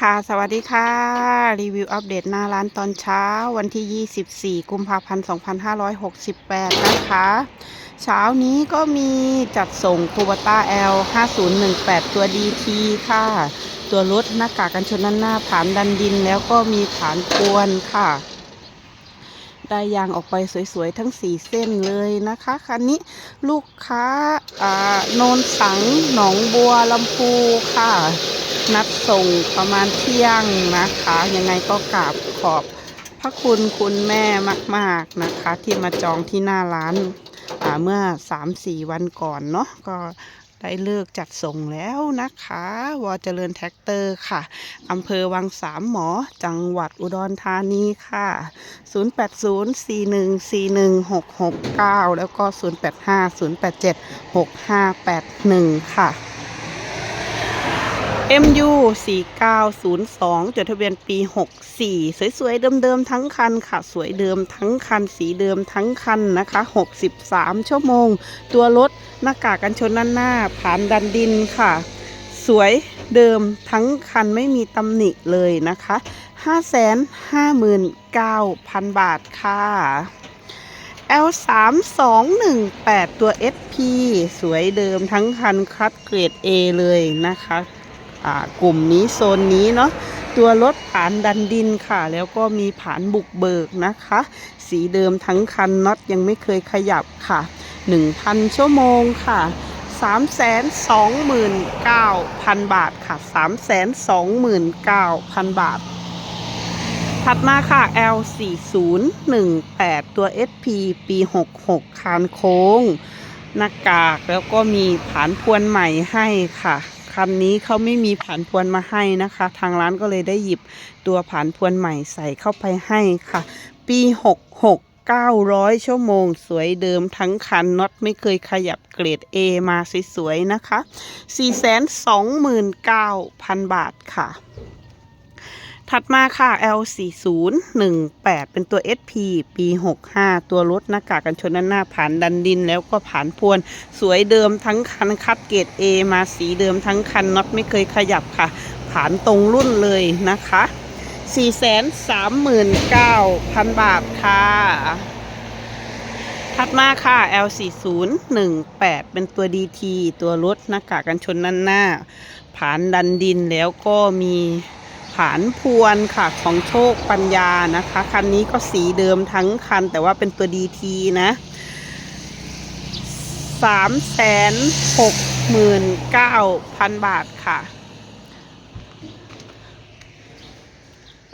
ค่ะสวัสดีค่ะ รีวิวอัปเดตหน้าร้านตอนเช้าวันที่ 24 กุมภาพันธ์ 2568 นะคะ เช้านี้ก็มีจัดส่งคูบต้า L 5018 ตัว DT ค่ะ ตัวรถหน้ากากกันชนด้านหน้าผานดันดินแล้วก็มีผานกวนค่ะ ได้ยางออกไปสวยๆ ทั้ง 4 เส้นเลยนะคะ คันนี้ลูกค้าอ่าโนนสังหนองบัวลำพูค่ะ นัดส่งประมาณเที่ยงนะคะ ยังไงก็กราบขอบพระคุณคุณแม่มากๆนะคะ ที่มาจองที่หน้าร้านาเมื่อ 3-4 วันก่อนเนาะก็ได้เลิกจัดส่งแล้วนะคะ วอเจริญแท็กเตอร์ค่ะ อำเภอวังสามหมอ จังหวัดอุดรธานีค่ะ 0804141669 แล้วก็ 0850876581 ค่ะ MU 4902 จดทะเบียนปี 64 สวยๆ เดิมๆ ทั้งคันค่ะ สวยเดิมทั้งคัน สีเดิมทั้งคันนะคะ 63 ชั่วโมง ตัวรถหน้ากากกันชนด้านหน้า ผ่านดันดินค่ะ สวยเดิมทั้งคันไม่มีตำหนิเลยนะคะ 559,000 บาทค่ะ L 3 2 1 8ตัว SP สวยเดิมทั้งคันคัดเกรด A เลยนะคะ กลุ่มนี้โซนนี้เนาะตัวรถผานดันดินค่ะ แล้วก็มีผานบุกเบิกนะคะ สีเดิมทั้งคันน็อตยังไม่เคยขยับค่ะ 1,000 ชั่วโมงค่ะ329,000 บาทค่ะ 329,000 บาท ถัดมาค่ะ L 4 0 1 8 ตัว SP ปี 66 คานโค้ง หน้ากากแล้วก็มีผานพวนใหม่ให้ค่ะ คันนี้เขาไม่มีผ่านพวนมาให้นะคะ ทางร้านก็เลยได้หยิบตัวผ่านพวนใหม่ใส่เข้าไปให้ค่ะ ปี 66 900 ชั่วโมง สวยเดิมทั้งคันน็อตไม่เคยขยับเกรด A มาสวยๆนะคะ 429,000 บาทค่ะ ถัดมาค่ะ L 4 0 1 8 เป็นตัว SP ปี 65 ตัวรถหน้ากากกันชนด้านหน้าผ่านดันดินแล้วก็ผ่านพวน สวยเดิมทั้งคันคัดเกรด A มาสีเดิมทั้งคันน็อตไม่เคยขยับค่ะ ผ่านตรงรุ่นเลยนะคะ 439,000 บาทค่ะถัดมาค่ะ L 4 0 1 8 เป็นตัว DT ตัวรถหน้ากากกันชนด้านหน้า ผ่านดันดินแล้วก็มี ผานพวนค่ะของโชคปัญญานะคะ คันนี้ก็สีเดิมทั้งคันแต่ว่าเป็นตัว DT นะสามแสนหกหมื่นเก้าพันบาทค่ะ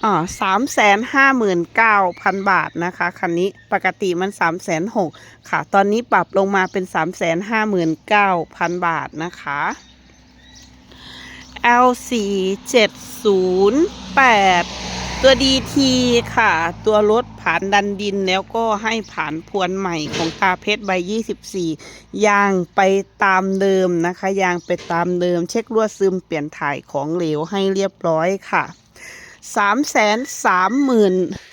อ่าสามแสนห้าหมื่นเก้าพันบาทนะคะ คันนี้ปกติมันสามแสนหกค่ะ ตอนนี้ปรับลงมาเป็นสามแสนห้าหมื่นเก้าพันบาทนะคะ L 4 7 0 8 ตัว DT ค่ะ ตัวรถผ่านดันดินแล้วก็ให้ผ่านพวนใหม่ของตาเพชรใบ 24 ยางไปตามเดิมนะคะ ยางไปตามเดิม เช็ครั่วซึมเปลี่ยนถ่ายของเหลวให้เรียบร้อยค่ะ 3 3 0 0 0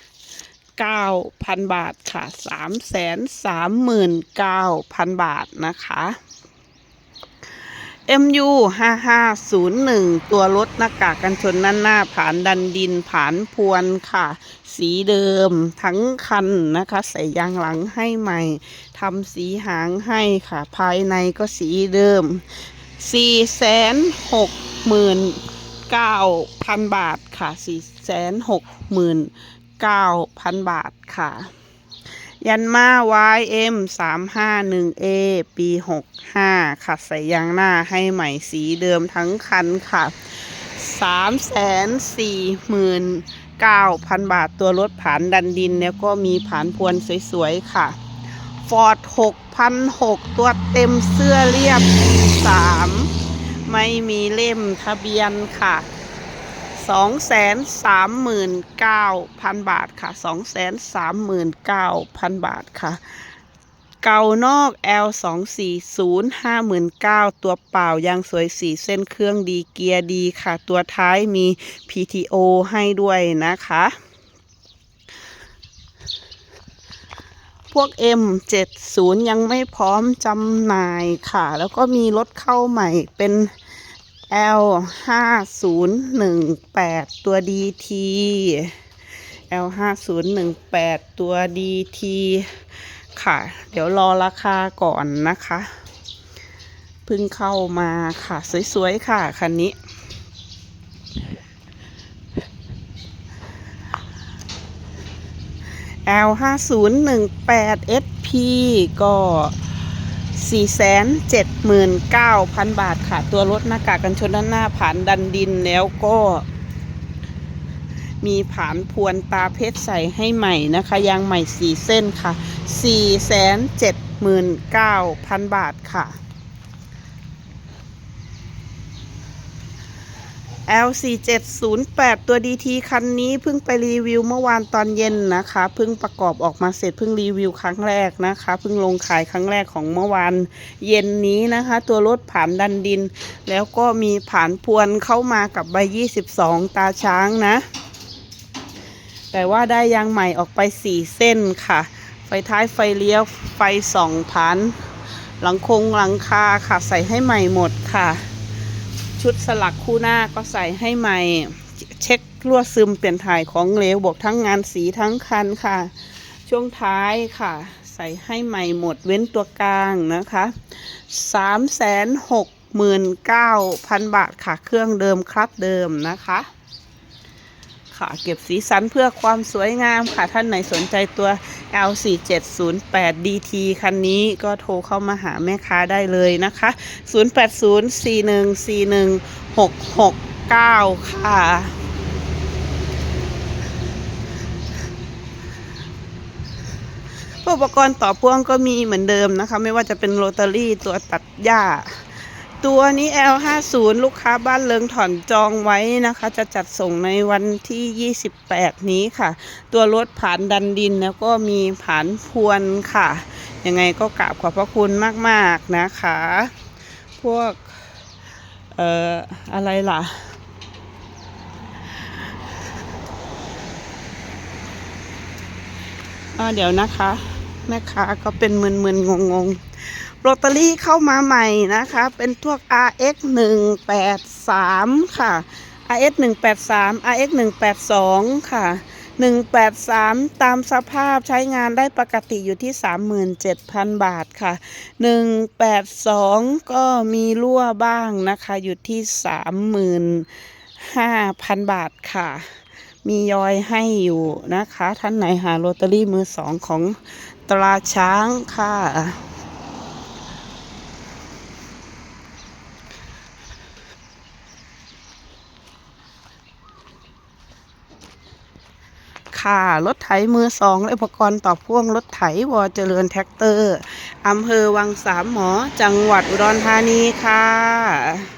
9,000 บาทค่ะ 3 3 9 0 0 0 บาทนะคะ MU 5501 ตัวรถหน้ากากกันชนด้นหน้าผานดันดินผานพวนค่ะ สีเดิมทั้งคันนะคะ ใส่ยางหลังให้ใหม่ทำสีหางให้ค่ะ ภายในก็สีเดิม 469,000 บาทค่ะ 469,000 บาทค่ะ ยันมา YM 351A ปี 65ค่ะใส่ยางหน้าให้ใหม่สีเดิมทั้งคันค่ะ 349,000 บาทตัวรถผานดันดิน แล้วก็มีผานพวนสวยๆ ค่ะ Ford 6,006 ตัวเต็มเสื้อเรียบ 3 ไม่มีเล่มทะเบียนค่ะ สองแสนสามหมื่นเก้าพันบาทค่ะสองแสนสามหมื่นเก้าพันบาทค่ะ เก่านอก L สองสี่ศูนย์ห้าหมื่นเก้าตัวเปล่ายางสวยสีเส้นเครื่องดีเกียร์ดีค่ะ ตัวท้ายมี PTO ให้ด้วยนะคะ พวก M70 ยังไม่พร้อมจำหน่ายค่ะ แล้วก็มีรถเข้าใหม่เป็น L ห้าศูนย์หนึ่งแปดตัว DT L ห้าศูนย์หนึ่งแปดตัว DT ค่ะ เดี๋ยวรอราคาก่อนนะคะ เพิ่งเข้ามาค่ะ สวยๆ ค่ะ คันนี้ L ห้าศูนย์หนึ่งแปด SP ก็ สี่แสนเจ็ดหมื่นเก้าพันบาทค่ะ ตัวรถหน้ากากกันชนด้านหน้าผ่านดันดินแล้วก็ มีผานพวนตาเพชรใส่ให้ใหม่นะคะ ยางใหม่สี่เส้นค่ะสี่แสนเจ็ดหมื่นเก้าพันบาทค่ะ L4708 ตัว DT คันนี้เพิ่งไปรีวิวเมื่อวานตอนเย็นนะคะเพิ่งประกอบออกมาเสร็จเพิ่งรีวิวครั้งแรกนะคะเพิ่งลงขายครั้งแรกของเมื่อวานเย็นนี้นะคะ ตัวรถผ่านดันดิน แล้วก็มีผ่านพวนเข้ามากับใบ 22 ตาช้างนะ แต่ว่าได้ยางใหม่ออกไป 4 เส้นค่ะ ไฟท้ายไฟเลี้ยวไฟสองพันหลังคงหลังคาค่ะใส่ให้ใหม่หมดค่ะ ชุดสลักคู่หน้าก็ใส่ให้ใหม่ เช็ครั่วซึมเปลี่ยนถ่ายของเหลวบวกทั้งงานสีทั้งคันค่ะ ช่วงท้ายค่ะ ใส่ให้ใหม่หมดเว้นตัวกลางนะคะสามแสนหกหมื่นเก้าพันบาทค่ะ เครื่องเดิมครับเดิมนะคะ ค่ะ เก็บสีสันเพื่อความสวยงามค่ะ ท่านไหนสนใจตัว L4708 DT คันนี้ก็โทรเข้ามาหาแม่ค้าได้เลยนะคะ 0804141669 ค่ะอุปกรณ์ต่อพ่วงก็มีเหมือนเดิมนะคะ ไม่ว่าจะเป็นโรตารี่ตัวตัดหญ้า ตัวนี้ L50 ลูกค้าบ้านเลิงถอนจองไว้นะคะ จะจัดส่งในวันที่ 28 นี้ค่ะ ตัวรถผ่านดันดินแล้วก็มีผ่านพวนค่ะ ยังไงก็กราบขอบพระคุณมากๆนะคะ พวก เอ่อ อะไรล่ะเดี๋ยวนะคะ แม่ค้าก็เป็นมึนๆงงๆ โรตารี่เข้ามาใหม่นะคะ เป็นพวก RX 183 ค่ะ RX 183 RX 182 ค่ะ 183 ตามสภาพใช้งานได้ปกติอยู่ที่ 37,000 บาทค่ะ 182 ก็มีรั่วบ้างนะคะ อยู่ที่ 35,000 บาทค่ะมียอยให้อยู่นะคะ ท่านไหนหาโรตารี่มือสองของตราช้างค่ะ ค่ะ รถไถมือสองและอุปกรณ์ต่อพ่วงรถไถวอเจริญแท็กเตอร์อำเภอวังสามหมอ จังหวัดอุดรธานีค่ะ